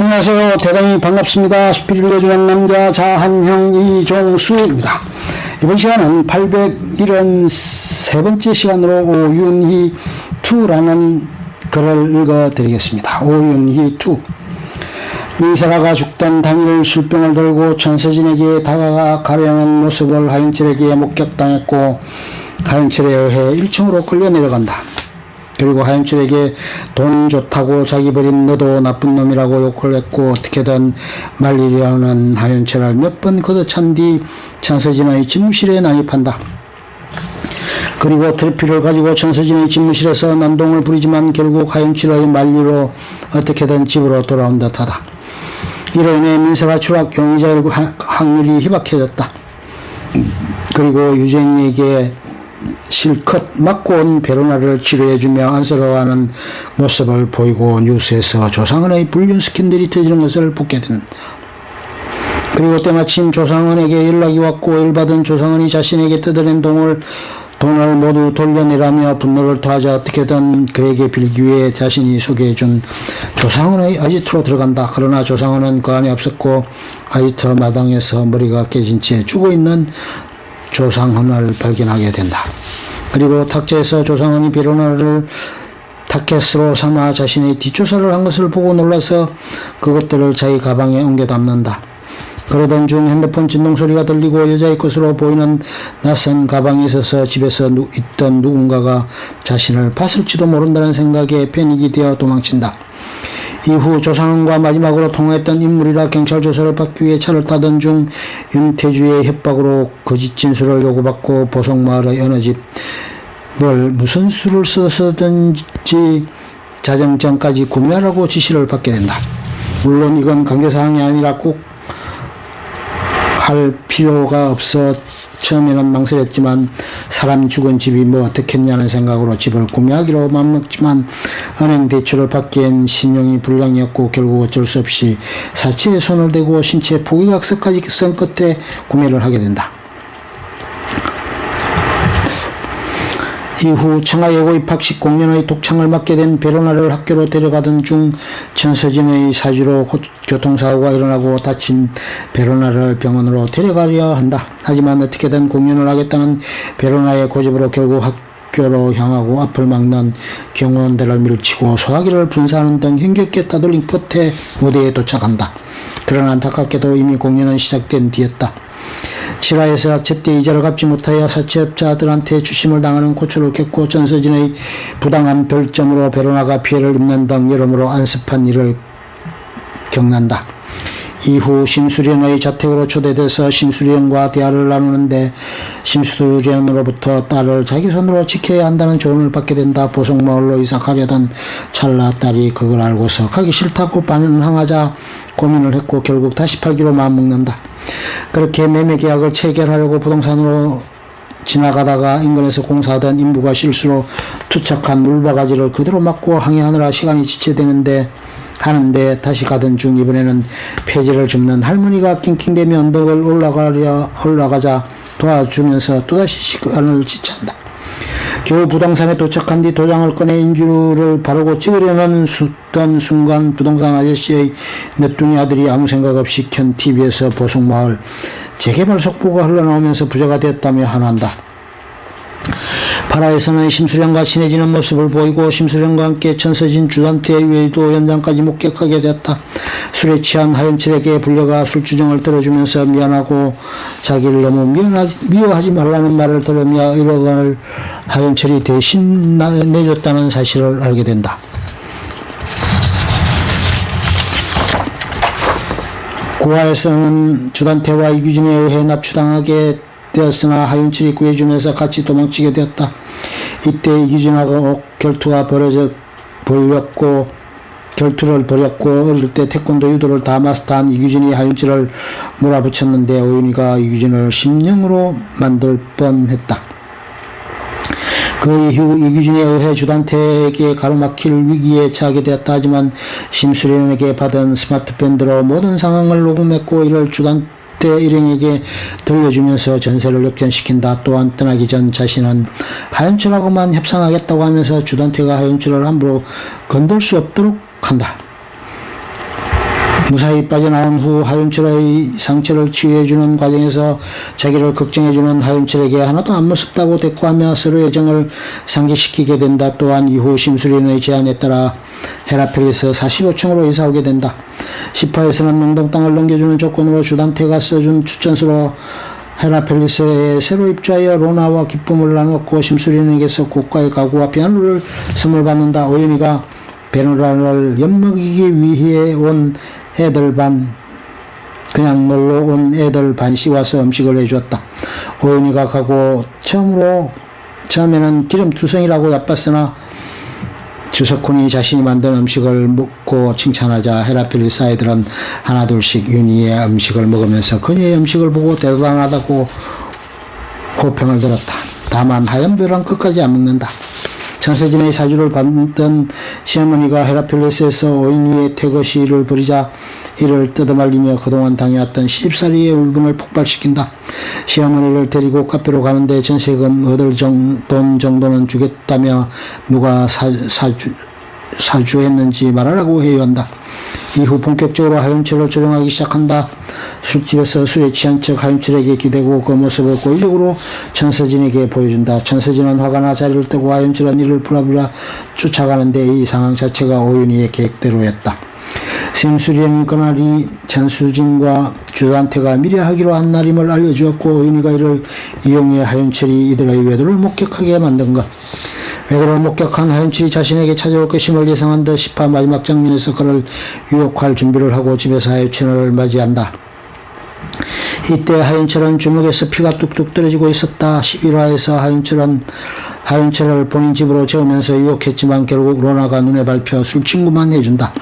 안녕하세요. 대단히 반갑습니다. 수필을 내주는 남자 자한형 이종수입니다. 이번 시간은 873번째 시간으로 오윤희 2라는 글을 읽어드리겠습니다. 오윤희 2. 민사라가 죽던 당일 술병을 들고 천서진에게 다가가 가려는 모습을 하윤철에게 목격당했고 하윤철에 의해 1층으로 끌려 내려간다. 그리고 하윤철에게 돈 좋다고 자기 버린 너도 나쁜 놈이라고 욕을 했고 어떻게든 말리려는 하윤철을 몇 번 걷어찬 뒤 천서진의 집무실에 난입한다. 그리고 트로피를 가지고 천서진의 집무실에서 난동을 부리지만 결국 하윤철의 만리로 어떻게든 집으로 돌아온 듯하다. 이로 인해 민사가 추락 용의자 확률이 희박해졌다. 그리고 유재인에게 실컷 맞고 온 베로나를 치료해주며 안쓰러워하는 모습을 보이고 뉴스에서 조상은의 불륜 스캔들이 터지는 것을 보게 된다. 그리고 때마침 조상은에게 연락이 왔고 일받은 조상은이 자신에게 뜯어낸 돈을 돈을 모두 돌려내라며 분노를 토하자 어떻게든 그에게 빌기 위해 자신이 소개해준 조상은의 아지트로 들어간다. 그러나 조상은은 그 안에 없었고 아지트 마당에서 머리가 깨진 채 죽어있는 조상헌을 발견하게 된다. 그리고 탁자에서 조상헌이 베로나를 타켓으로 삼아 자신의 뒷조사를 한 것을 보고 놀라서 그것들을 자기 가방에 옮겨 담는다. 그러던 중 핸드폰 진동 소리가 들리고 여자의 것으로 보이는 낯선 가방이 있어서 집에서 누, 있던 누군가가 자신을 봤을지도 모른다는 생각에 패닉이 되어 도망친다. 이후 조상은과 마지막으로 통화했던 인물이라 경찰 조사를 받기 위해 차를 타던 중 윤태주의 협박으로 거짓 진술을 요구받고 보성마을의 어느 집을 무슨 수를 써서든지 자정전까지 구매하라고 지시를 받게 된다. 물론 이건 관계사항이 아니라 꼭 할 필요가 없어 처음에는 망설였지만 사람 죽은 집이 뭐 어떻겠냐는 생각으로 집을 구매하기로 맘먹지만 은행 대출을 받기엔 신용이 불량이었고 결국 어쩔 수 없이 사치에 손을 대고 신체 포기각서까지 쓴 끝에 구매를 하게 된다. 이후 청하예고 입학식 공연의 독창을 맡게 된 베로나를 학교로 데려가던 중 천서진의 사주로 교통사고가 일어나고 다친 베로나를 병원으로 데려가려 한다. 하지만 어떻게든 공연을 하겠다는 베로나의 고집으로 결국 학교로 향하고 앞을 막는 경호원들을 밀치고 소화기를 분사하는 등 힘겹게 따돌린 끝에 무대에 도착한다. 그러나 안타깝게도 이미 공연은 시작된 뒤였다. 실화에서 제때 이자를 갚지 못하여 사채업자들한테 주심을 당하는 고초를 겪고 전서진의 부당한 별점으로 베로나가 피해를 입는 등 여러모로 안습한 일을 겪는다. 이후 심수련의 자택으로 초대돼서 심수련과 대화를 나누는데 심수련으로부터 딸을 자기 손으로 지켜야 한다는 조언을 받게 된다. 보성마을로 이사가려던 찰나 딸이 그걸 알고서 가기 싫다고 반항하자 고민을 했고 결국 다시 팔기로 마음먹는다. 그렇게 매매 계약을 체결하려고 부동산으로 지나가다가 인근에서 공사하던 인부가 실수로 투척한 물바가지를 그대로 맞고 항해하느라 시간이 지체되는데 하는데 다시 가던 중 이번에는 폐지를 줍는 할머니가 낑낑대며 언덕을 올라가려 올라가자 도와주면서 또다시 시간을 지찬다. 겨우 부동산에 도착한 뒤 도장을 꺼내 인주를 바르고 찍으려는 던 순간 부동산 아저씨의 늦둥이 아들이 아무 생각 없이 켠 TV에서 보성마을 재개발 속보가 흘러나오면서 부자가 됐다며 한한다. 파라에서는 심수령과 친해지는 모습을 보이고 심수령과 함께 천서진 주단태 외에도 현장까지 목격하게 되었다. 술에 취한 하연철에게 불려가 술주정을 들어주면서 미안하고 자기를 너무 미안하, 미워하지 말라는 말을 들으며 1억 원을 하연철이 대신 내줬다는 사실을 알게 된다. 구화에서는 주단태와 이규진에 의해 납치당하게 되었으나 하윤철이 구해주면서 같이 도망치게 되었다. 이때 이규진하고 결투가 벌어져 벌렸고 결투를 벌였고 어릴 때 태권도 유도를 다 마스터한 이규진이 하윤철을 몰아붙였는데 오윤이가 이규진을 심령으로 만들 뻔했다. 그 이후 이규진에 의해 주단태에게 가로막힐 위기에 처하게 되었다 하지만 심수련에게 받은 스마트밴드로 모든 상황을 녹음했고 이를 주단 태 일행에게 들려주면서 전세를 역전시킨다. 또한 떠나기 전 자신은 하연철하고만 협상하겠다고 하면서 주단태가 하연철을 함부로 건들 수 없도록 한다. 무사히 빠져나온 후 하윤철의 상처를 치유해주는 과정에서 자기를 걱정해주는 하윤철에게 하나도 안 무섭다고 대꾸하며 서로의 정을 상기시키게 된다. 또한 이후 심수련의 제안에 따라 헤라펠리스 45층으로 이사 오게 된다. 10화에서는 명동 땅을 넘겨주는 조건으로 주단태가 써준 추천서로 헤라펠리스에 새로 입주하여 로나와 기쁨을 나눴고 심수련에게서 고가의 가구와 피아노를 선물 받는다. 오연이가 베노라를 엿먹이기 위해 온 애들 반 그냥 놀러 온 애들 반씩 와서 음식을 해주었다. 오연이가 가고 처음으로 처음에는 기름 투성이라고 얕봤으나 주석훈이 자신이 만든 음식을 먹고 칭찬하자 헤라필리스 아이들은 하나둘씩 윤희의 음식을 먹으면서 그녀의 음식을 보고 대단하다고 호평을 들었다. 다만 하얀별은 끝까지 안 먹는다. 전세진의 사주를 받던 시어머니가 헤라필레스에서 오인이의 태거시를 벌이자 이를 뜯어말리며 그동안 당해왔던 시집살이의 울분을 폭발시킨다. 시어머니를 데리고 카페로 가는데 전세금 얻을 정, 돈 정도는 주겠다며 누가 사, 사주, 사주했는지 말하라고 해요한다. 이후 본격적으로 하윤철을 조종하기 시작한다. 술집에서 술에 취한 척 하윤철에게 기대고 그 모습을 고의적으로 천서진에게 보여준다. 천서진은 화가 나 자리를 뜨고 하윤철은 이를 부라부라 쫓아가는데 이 상황 자체가 오윤희의 계획대로였다. 심수련이 그날이 천수진과 주한테가 미리 하기로 한 날임을 알려주었고 오윤희가 이를 이용해 하윤철이 이들의 외도를 목격하게 만든 것. 외도를 목격한 하윤철이 자신에게 찾아올 것임을 예상한 듯 10화 마지막 장면에서 그를 유혹할 준비를 하고 집에서 하윤철을 맞이한다. 이때 하윤철은 주먹에서 피가 뚝뚝 떨어지고 있었다. 11화에서 하윤철은 하윤철을 본인 집으로 재우면서 유혹했지만 결국 로나가 눈에 밟혀 술친구만 해준다.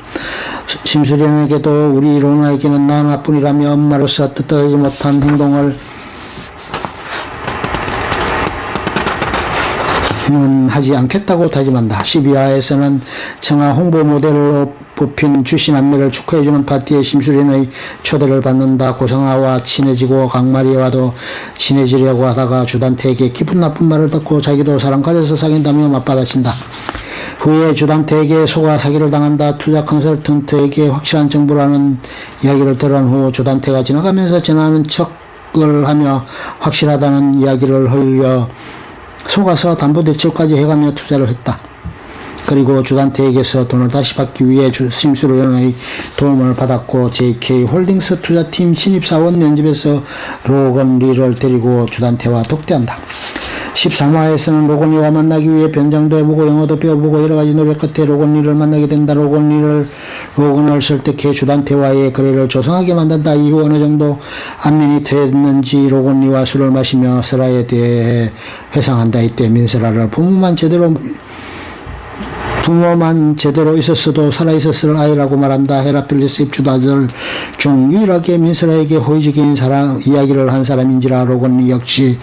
심수련에게도 우리 로나에게는 나 하나뿐이라며 엄마로서 뜻하지 못한 행동을 는 하지 않겠다고 다짐한다. 12화에서는 청아 홍보 모델로 뽑힌 주신 안매를 축하해주는 파티에 심수련의 초대를 받는다. 고성아와 친해지고 강마리와도 친해지려고 하다가 주단태에게 기분 나쁜 말을 듣고 자기도 사람 가려서 사귄다며 맞받아친다. 후에 주단태에게 속아 사기를 당한다. 투자 컨설턴트에게 확실한 정보라는 이야기를 들은 후 주단태가 지나가면서 지나는 척을 하며 확실하다는 이야기를 흘려 속아서 담보대출까지 해가며 투자를 했다. 그리고 주단태에게서 돈을 다시 받기 위해 심수련의 도움을 받았고 JK 홀딩스 투자팀 신입사원 면접에서 로건 리를 데리고 주단태와 독대한다. 13화에서는 로건리와 만나기 위해 변장도 해보고 영어도 배워보고 여러가지 노력 끝에 로건리를 만나게 된다. 로건리를 로건을 설득해 주단태와의 거래를 조성하게 만든다. 이후 어느 정도 안면이 됐는지 로건리와 술을 마시며 설아에 대해 회상한다. 이때 민설아를 부모만 제대로 부모만 제대로 있었어도 살아있었을 아이라고 말한다. 헤라필리스 입주자들 중 유일하게 민설아에게 호의적인 사람, 이야기를 한 사람인지라 로건리 역시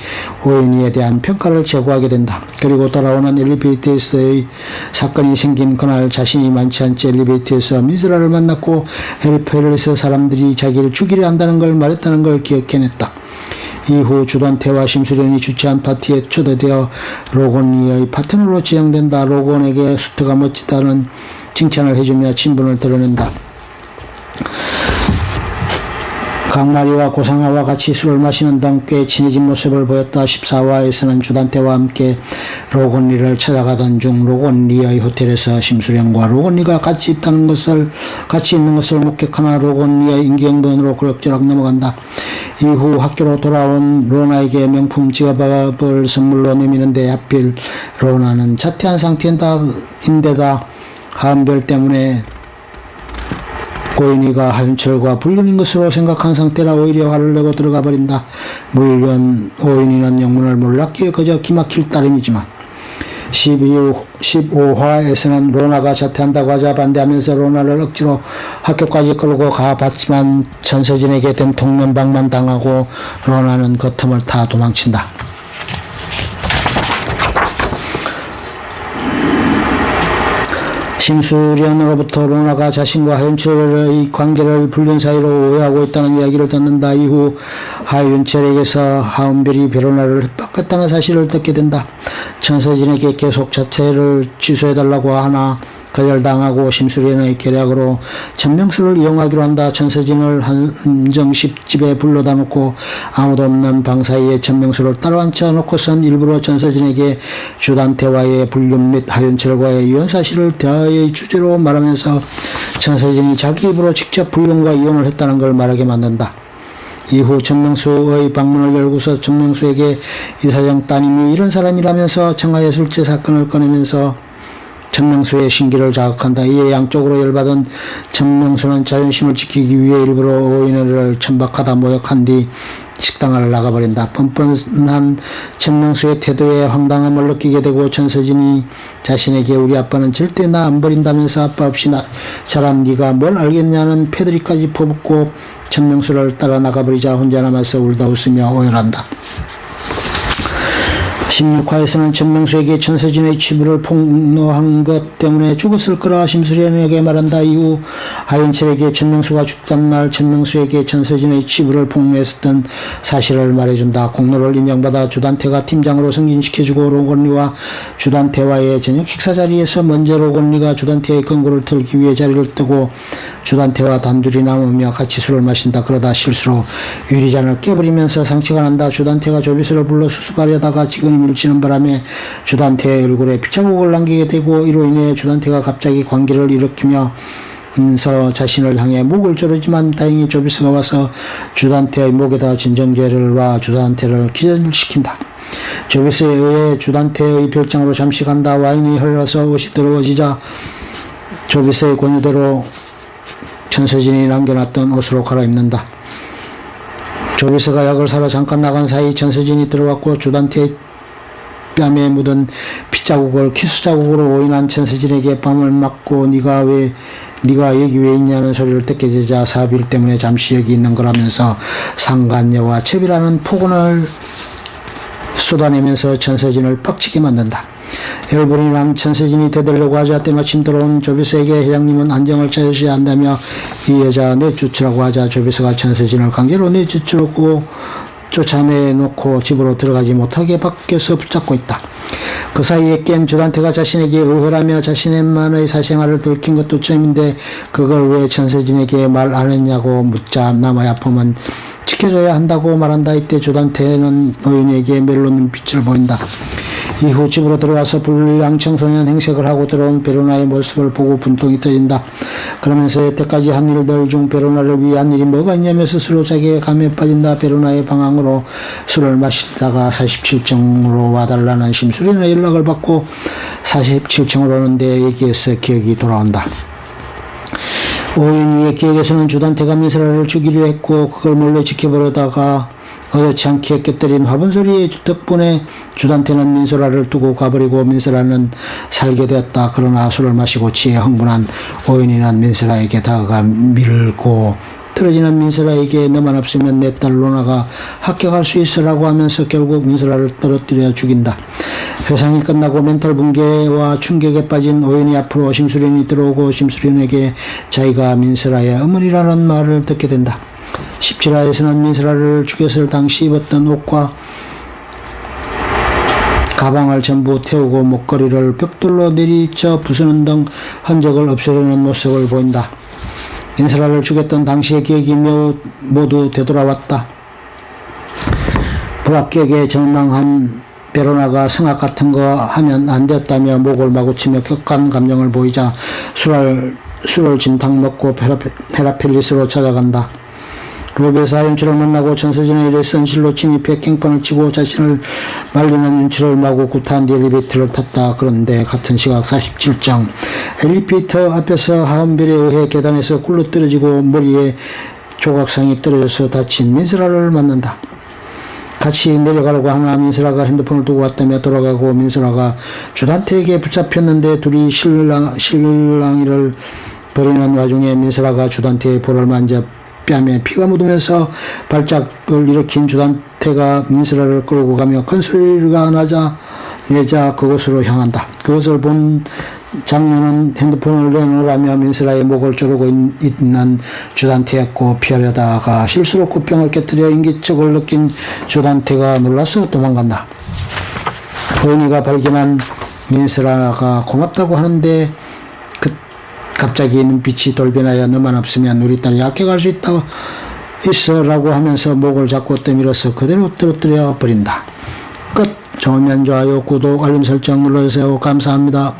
오연이에 대한 평가를 제고하게 된다. 그리고 돌아오는 엘리베이터에서의 사건이 생긴 그날 자신이 많지 않지 엘리베이터에서 민설아를 만났고 헤라필리스 사람들이 자기를 죽이려 한다는 걸 말했다는 걸 기억해냈다. 이후 주단태와 심수련이 주최한 파티에 초대되어 로건리의 파트너로 지정된다. 로건에게 수트가 멋지다는 칭찬을 해주며 친분을 드러낸다. 강마리와 고상아와 같이 술을 마시는 등꽤 친해진 모습을 보였다. 14화에서는 주단태와 함께 로건리를 찾아가던 중 로건리의 호텔에서 심수령과 로건리가 같이 있다는 것을 같이 있는 것을 목격하나 로건리의 인기응변으로 그럭저럭 넘어간다. 이후 학교로 돌아온 로나에게 명품 지갑을 선물로 내미는데 하필 로나는 자퇴한 상태인데다 하은별 때문에 고인이가 하윤철과 불륜인 것으로 생각한 상태라 오히려 화를 내고 들어가 버린다. 물론 오인이는 영문을 몰랐기에 그저 기막힐 따름이지만 12호, 15화에서는 로나가 자퇴한다고 하자 반대하면서 로나를 억지로 학교까지 끌고 가봤지만 천서진에게 된 통면방만 당하고 로나는 그 틈을 타 도망친다. 심수련으로부터 로나가 자신과 하윤철의 관계를 불륜 사이로 오해하고 있다는 이야기를 듣는 다. 이후 하윤철에게서 하은별이 베로나를 협박했다는 사실을 듣게 된다. 천서진에게 계속 자퇴를 취소해달라고 하나 거절당하고 심수련의 계략으로 천명수를 이용하기로 한다. 천서진을 한정식 집에 불러다 놓고 아무도 없는 방 사이에 천명수를 따로 앉혀 놓고선 일부러 천서진에게 주단태와의 불륜 및 하윤철과의 이혼 사실을 대화의 주제로 말하면서 천서진이 자기 입으로 직접 불륜과 이혼을 했다는 걸 말하게 만든다. 이후 천명수의 방문을 열고서 천명수에게 이사장 따님이 이런 사람이라면서 청하의 술제 사건을 꺼내면서 천명수의 신기를 자극한다. 이에 양쪽으로 열받은 천명수는 자존심을 지키기 위해 일부러 오인을 천박하다 모욕한 뒤 식당을 나가버린다. 뻔뻔한 천명수의 태도에 황당함을 느끼게 되고 천서진이 자신에게 우리 아빠는 절대 나 안 버린다면서 아빠 없이 나, 자란 네가 뭘 알겠냐는 패드립까지 퍼붓고 천명수를 따라 나가버리자 혼자 남아서 울다 웃으며 오열한다. 16화에서는 천명수에게 천서진의 치부를 폭로한 것 때문에 죽었을 거라 심수련에게 말한다. 이후 하윤철에게 천명수가 죽던 날 천명수에게 천서진의 치부를 폭로했었던 사실을 말해준다. 공로를 인정받아 주단태가 팀장으로 승진시켜주고 로건리와 주단태와의 저녁 식사 자리에서 먼저 로건리가 주단태의 근고를 털기 위해 자리를 뜨고 주단태와 단둘이 남으며 같이 술을 마신다. 그러다 실수로 유리잔을 깨버리면서 상처가 난다. 주단태가 조비스를 불러 수습하려다가 지 근이 밀치는 바람에 주단태의 얼굴에 피자국을 남기게 되고 이로 인해 주단태가 갑자기 관계를 일으키며 면서 자신을 향해 목을 조르지만 다행히 조비스가 와서 주단태의 목에다 진정제를 와 주단태를 기절시킨다. 조비스에 의해 주단태의 별장으로 잠시 간다. 와인이 흘러서 옷이 더러워지자 조비스의 권유대로 천서진이 남겨놨던 옷으로 갈아입는다. 조비스가 약을 사러 잠깐 나간 사이 천서진이 들어왔고 주단태의 뺨에 묻은 핏자국을 키스 자국으로 오인한 천서진에게 뺨을 맞고 네가 왜 네가 여기 왜 있냐는 소리를 듣게 되자 사비일 때문에 잠시 여기 있는 거라면서 상간녀와 채비라는 폭언을 쏟아내면서 천서진을 빡치게 만든다. 열불이 난 천서진이 되들려고 하자 때마침 들어온 조비스에게 회장님은 안정을 찾으셔야 한다며 이 여자 내쫓으라고 하자 조비스가 천서진을 강제로 내쫓으려고 쫓아내놓고 집으로 들어가지 못하게 밖에서 붙잡고 있다. 그 사이에 깬 주단태가 자신에게 의회라며 자신의만의 사생활을 들킨 것도 처음인데 그걸 왜 천서진에게 말 안 했냐고 묻자 남의 아픔은 지켜줘야 한다고 말한다. 이때 주단태는 의인에게 멜로 눈빛을 보인다. 이후 집으로 들어와서 불량 청소년 행색을 하고 들어온 베로나의 모습을 보고 분통이 터진다. 그러면서 여태까지 한 일들 중 베로나를 위한 일이 뭐가 있냐며 스스로 자기의 감에 빠진다. 베로나의 방황으로 술을 마시다가 47층으로 와달라는 심수련의 연락을 받고 47층으로 오는데 여기에서 기억이 돌아온다. 오인이의 기억에서는 주단태가 민스라를 죽이려 했고 그걸 몰래 지켜보려다가 어렵지 않게 깨뜨린 화분 소리의 덕분에 주단태는 민소라를 두고 가버리고 민소라는 살게 되었다. 그러나 술을 마시고 취해 흥분한 오인이는 민소라에게 다가가 밀고 떨어지는 민소라에게 너만 없으면 내 딸 로나가 합격할 수 있으라고 하면서 결국 민소라를 떨어뜨려 죽인다. 회상이 끝나고 멘탈 붕괴와 충격에 빠진 오인이 앞으로 심수련이 들어오고 심수련에게 자기가 민소라의 어머니라는 말을 듣게 된다. 17화에서는 민스라를 죽였을 당시 입었던 옷과 가방을 전부 태우고 목걸이를 벽돌로 내리쳐 부수는 등 흔적을 없애려는 모습을 보인다. 민스라를 죽였던 당시의 기억이 모두 되돌아왔다. 불합격에 절망한 베로나가 성악 같은 거 하면 안 됐다며 목을 마구치며 격한 감정을 보이자 술을, 술을 진탕 먹고 페라필리스로 찾아간다. 로베사 연출을 만나고 천서진의 일에 선실로 침입해 깽판을 치고 자신을 말리는 연출을 마구 구타한 뒤 엘리베이터를 탔다. 그런데 같은 시각 47장 엘리베이터 앞에서 하은별에 의해 계단에서 굴러 떨어지고 머리에 조각상이 떨어져서 다친 민스라를 만난다. 같이 내려가려고 하나 민스라가 핸드폰을 두고 왔다며 돌아가고 민스라가 주단태에게 붙잡혔는데 둘이 신랑, 신랑이를 버리는 와중에 민스라가 주단태의 볼을 만져 뺨에 피가 묻으면서 발작을 일으킨 주단태가 민스라를 끌고 가며 큰 소리가 나자 내자 그곳으로 향한다. 그것을 본 장면은 핸드폰을 내놓으라며 민스라의 목을 조르고 있- 있는 주단태였고 피하려다가 실수로 꽃병을 깨뜨려 인기척을 느낀 주단태가 놀라서 도망간다. 호인이가 발견한 민스라가 고맙다고 하는데 그 갑자기 눈빛이 돌변하여 너만 없으면 우리 딸이 약해갈 수 있다 있어라고 하면서 목을 잡고 떠밀어서 그대로 떨어뜨려 버린다. 끝. 좋으면 좋아요, 구독, 알림 설정 눌러주세요. 감사합니다.